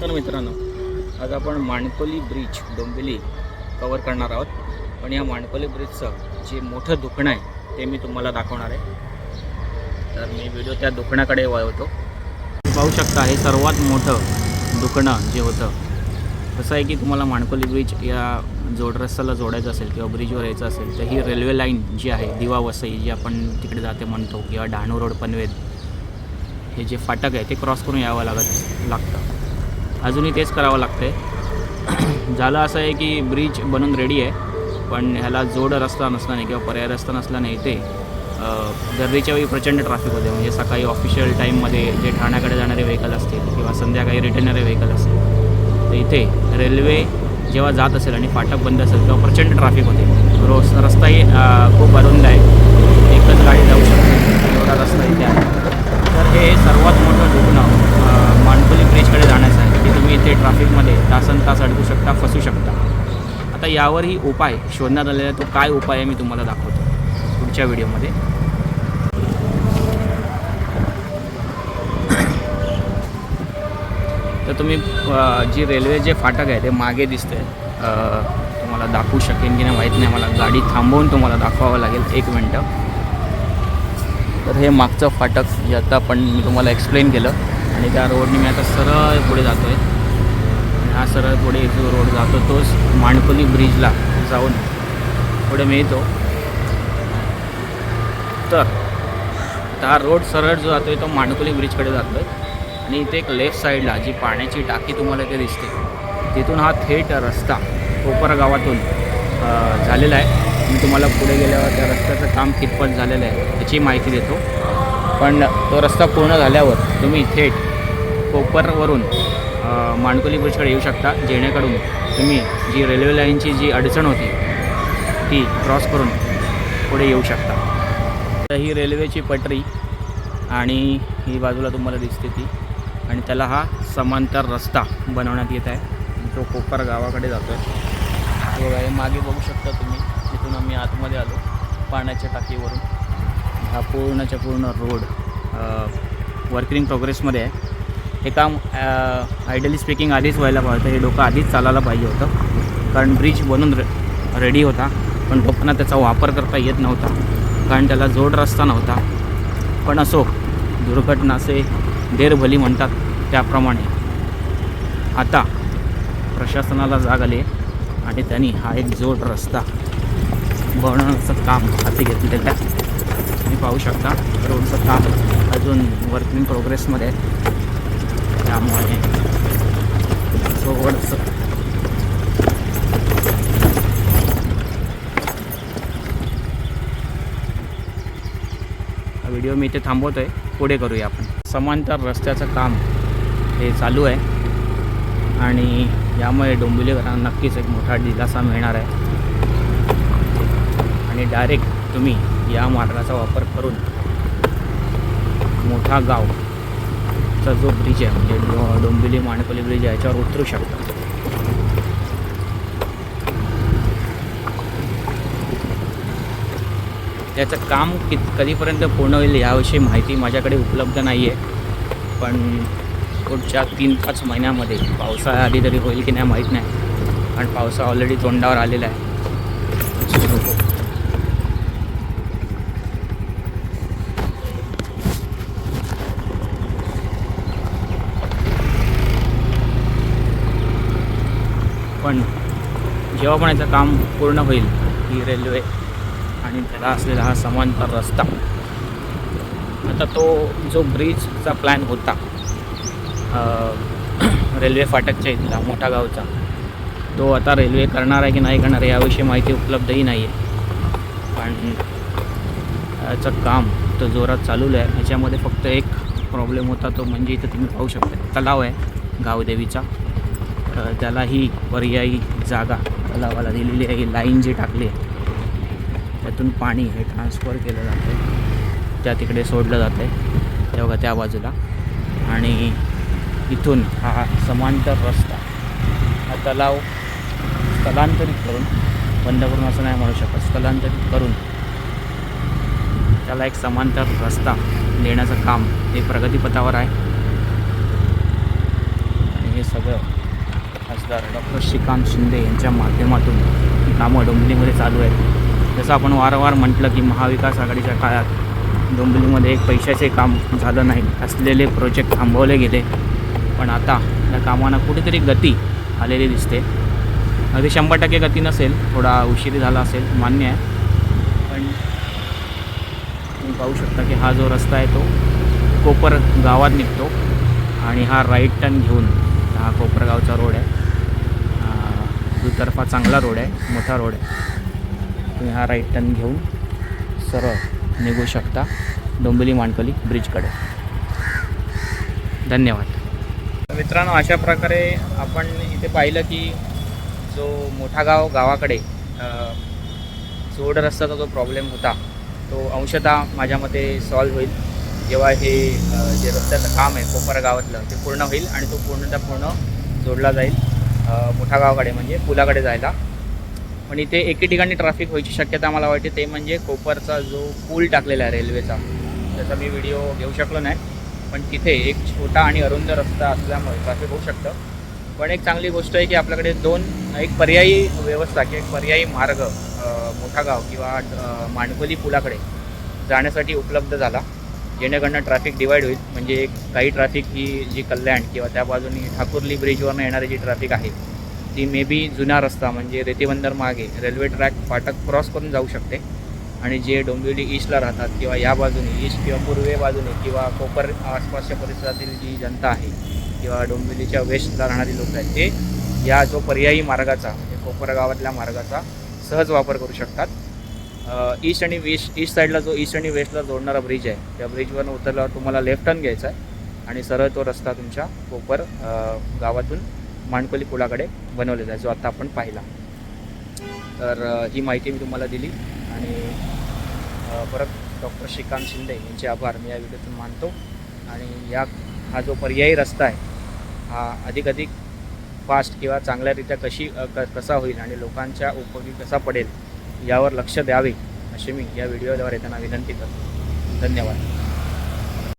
नमस्कार मित्रांनो. आज आपण माणकोली ब्रिज डोंबिवली कवर करणार आहोत. पण या माणकोली ब्रिजचं जे मोठं दुखणं आहे ते मी तुम्हाला दाखवणार आहे. तर मी व्हिडिओ त्या दुखण्याकडे वळवतो. तुम्ही पाहू शकता हे सर्वात मोठं दुखणं जे होतं. कसं आहे की तुम्हाला माणकोली ब्रिज या जोड रस्त्याला जोडायचं असेल किंवा ब्रिजवर यायचं असेल तर ही रेल्वे लाईन जी आहे दिवा वसई जी आपण तिकडे जाते म्हणतो किंवा डहाणू रोड पनवेल हे जे फाटक आहे ते क्रॉस करून यावं लागत लागतं. अजूनही तेच करावं लागतं आहे झालं असं आहे की ब्रिज बनून रेडी आहे पण ह्याला जोड रस्ता नसल्याने किंवा पर्याय रस्ता नसल्याने इथे अ, गर्दीच्या वेळी प्रचंड ट्रॅफिक होते. म्हणजे सकाळी ऑफिशियल टाईममध्ये जे ठाण्याकडे जाणारे व्हेकल असतील किंवा संध्याकाळी रिटर्नरे व्हेकल असतील तर इथे रेल्वे जेव्हा जात असेल आणि फाटक बंद असेल तेव्हा प्रचंड ट्रॅफिक होते. रोज रस्ताही खूप अरुंद आहे. एकच गाडी जाऊ शकते एवढा रस्ता इथे आहे तर हे सर्वात मोठं दुखणं अ, माणकोली ब्रिजकडे जाण्याचं आहे की तुम्ही इथे ट्रॅफिकमध्ये तासन तास अडकू शकता फसू शकता. आता यावरही उपाय शोधण्यात आलेला आहे. तो काय उपाय आहे मी तुम्हाला दाखवतो पुढच्या व्हिडिओमध्ये. तर तुम्ही जी रेल्वे जे फाटक आहे ते मागे दिसते तुम्हाला दाखवू शकेन की नाही माहीत नाही. मला गाडी थांबवून तुम्हाला दाखवावं लागेल. एक मिनटं. तर हे मागचं फाटक जे आता पण मी तुम्हाला एक्सप्लेन केलं. आणि त्या रोडने मी आता सरळ पुढे जातो आहे हा सरळ पुढे जो रोड जातो तोच माणकोली ब्रिजला जाऊन पुढे मिळतो. तर हा रोड सरळ जो जातो आहे तो माणकोली ब्रिजकडे जातो आहे आणि इथे एक लेफ्ट साईडला जी पाण्याची टाकी तुम्हाला इथे दिसते तिथून हा थेट रस्ता कोपर गावातून झालेला आहे. मी तुम्हाला पुढे गेल्यावर त्या रस्त्याचं काम कितपत झालेलं आहे याची माहिती देतो. पण तो रस्ता पूर्ण झाल्यावर तुम्ही थेट कोपरवरून माणकोली ब्रिजकडे येऊ शकता. जेणेकरून तुम्ही जी रेल्वे लाईनची जी अडचण होती ती क्रॉस करून पुढे येऊ शकता. तर ही रेल्वेची पटरी आणि ही बाजूला तुम्हाला दिसते ती. आणि त्याला हा समांतर रस्ता बनवण्यात येत आहे. जो कोपर गावाकडे जातो आहे बघा हे मागे बघू शकता तुम्ही. तिथून आम्ही आतमध्ये आलो पाण्याच्या टाकीवरून. हा पूर्णच्या पूर्ण रोड वर्किंग प्रोग्रेसमध्ये आहे. हे काम आयडियली स्पीकिंग आधीच व्हायला पाहिजे हे डोकं आधीच चालायला पाहिजे होतं. कारण ब्रिज बनून रे रेडी होता. पण लोकांना त्याचा वापर करता येत नव्हता. कारण त्याला जोड रस्ता नव्हता. पण असो दुर्घटना असे देरभली म्हणतात त्याप्रमाणे. आता प्रशासनाला जाग आली आणि त्यांनी हा एक जोड रस्ता बनवण्याचं काम हाती घेतलेलं आहे. तुम्ही पाहू शकता रोडचं काम अजून वर्किंग प्रोग्रेसमध्ये आहे. त्यामुळे. थोडंसं हा व्हिडिओ मी इथे थांबवतो आहे पुढे करूया आपण. समांतर रस्त्याचं काम हे चालू आहे. आणि यामुळे डोंबिवलीकरांना नक्कीच एक मोठा दिलासा मिळणार आहे. आणि डायरेक्ट तुम्ही या मार्गाचा वापर करून मोठा गाव गावचा जो ब्रिज आहे म्हणजे डोंबिवली माणपली ब्रिज आहे याच्यावर उतरू शकता. त्याचं काम कित कधीपर्यंत पूर्ण होईल याविषयी माहिती माझ्याकडे उपलब्ध नाही आहे पण पुढच्या तीन पाच महिन्यामध्ये पावसाळ्याआधी तरी होईल की नाही माहीत नाही. कारण पावसा ऑलरेडी तोंडावर आलेला आहे. पण जेव्हा पण याचं काम पूर्ण होईल ही रेल्वे आणि त्याला असलेला हा समांतर रस्ता. आता तो जो ब्रिजचा प्लॅन होता रेल्वे फाटकच्या इथला मोठा गावचा तो आता रेल्वे करणार आहे की नाही करणार आहे याविषयी माहिती उपलब्धही नाही आहे पण याचं काम तो जोरात चालू आहे. ह्याच्यामध्ये फक्त एक प्रॉब्लेम होता तो म्हणजे इथं तुम्ही पाहू शकता तलाव आहे गावदेवीचा. अ, त्यालाही पर्यायी जागा तलावाला दिलेली आहे. लाईन जी टाकली आहे त्यातून पाणी हे ट्रान्सफर केलं जातं आहे त्या तिकडे सोडलं जातं आहे तेव्हा त्या बाजूला. आणि इथून हा समांतर रस्ता हा तलाव स्थलांतरित करून बंद करून असं नाही म्हणू शकत स्थलांतरित करून त्याला एक समांतर रस्ता देण्याचं काम हे प्रगतीपथावर आहे. आणि हे सगळं खासदार डॉक्टर श्रीकांत शिंदे यांच्या माध्यमातून ही कामं डोंबिवलीमध्ये चालू आहेत. जसं आपण वारंवार म्हटलं की महाविकास आघाडीच्या काळात डोंबिवलीमध्ये एक पैशाचे काम झालं नाही असलेले प्रोजेक्ट थांबवले गेले. पण आता या कामांना कुठेतरी गती आलेली दिसते. अगदी शंभर टक्के गती नसेल थोडा उशिरी झाला असेल मान्य आहे. पण तुम्ही पाहू शकता की हा जो रस्ता आहे तो कोपर गावात निघतो आणि हा राईट टर्न घेऊन हा कोपरगावचा रोड आहे. दुतर्फा चांगला रोड आहे मोठा रोड आहे. तुम्ही हा राईट टर्न घेऊन सरळ निघू शकता डोंबिवली माणकली ब्रिजकडे धन्यवाद. मित्रांनो अशा प्रकारे आपण इथे पाहिलं की जो मोठा गाव गावाकडे जोड रस्त्याचा जो प्रॉब्लेम होता तो अंशतः माझ्या मते सॉल्व्ह होईल. जेव्हा हे जे रस्त्याचं काम आहे कोपर गावातलं ते पूर्ण होईल आणि तो पूर्णतः पूर्ण जोडला जाईल. मोठा गावाकडे म्हणजे पुलाकडे जायला. पण इथे एके ठिकाणी ट्रॅफिक व्हायची शक्यता मला वाटते ते म्हणजे कोपरचा जो पूल टाकलेला आहे रेल्वेचा त्याचा मी व्हिडिओ घेऊ शकलो नाही. पण तिथे एक छोटा आणि अरुंद रस्ता असल्यामुळे ट्रॅफिक होऊ शकतं. पण एक चांगली गोष्ट आहे की आपल्याकडे दोन एक पर्यायी व्यवस्था किंवा एक पर्यायी मार्ग मोठा गाव किंवा मांडकोली पुलाकडे जाण्यासाठी उपलब्ध झाला. जेणेकडनं ट्रॅफिक डिवाईड होईल. म्हणजे एक काही ट्रॅफिक ही जी कल्याण किंवा त्या बाजूनी ठाकुर्ली ब्रिजवरनं येणारी जी ट्रॅफिक आहे ती मे बी जुना रस्ता म्हणजे रेतीबंदर मागे रेल्वे ट्रॅक फाटक क्रॉस करून जाऊ शकते. आणि जे डोंबिवली ईस्टला राहतात किंवा या बाजूने ईस्ट किंवा पूर्वे बाजूने किंवा कोपर आसपासच्या परिसरातील जी जनता आहे किंवा डोंबिवलीच्या वेस्टला राहणारी लोक आहेत ते या जो पर्यायी मार्गाचा म्हणजे कोपर गावातल्या मार्गाचा सहज वापर करू शकतात. ईस्ट आणि वेस्ट ईस्ट साईडला जो ईस्ट आणि वेस्टला जोडणारा ब्रिज आहे त्या ब्रिजवरून उतरल्यावर तुम्हाला लेफ्ट टर्न घ्यायचा आहे. आणि सरळ तो रस्ता तुमच्या कोपर गावातून माणकोली पुलाकडे बनवलेला आहे जो आत्ता आपण पाहिला. तर ही माहिती मी तुम्हाला दिली. आणि परत डॉक्टर श्रीकांत शिंदे यांचे आभार. मी या व्हिडिओतून मानतो. आणि या हा जो पर्यायी रस्ता आहे हा अधिकाधिक फास्ट किंवा चांगल्यारीत्या कशी क कसा होईल आणि लोकांच्या उपयोगी कसा पडेल यावर लक्ष द्यावे अशी मी या व्हिडिओद्वारे त्यांना विनंती करतो. धन्यवाद.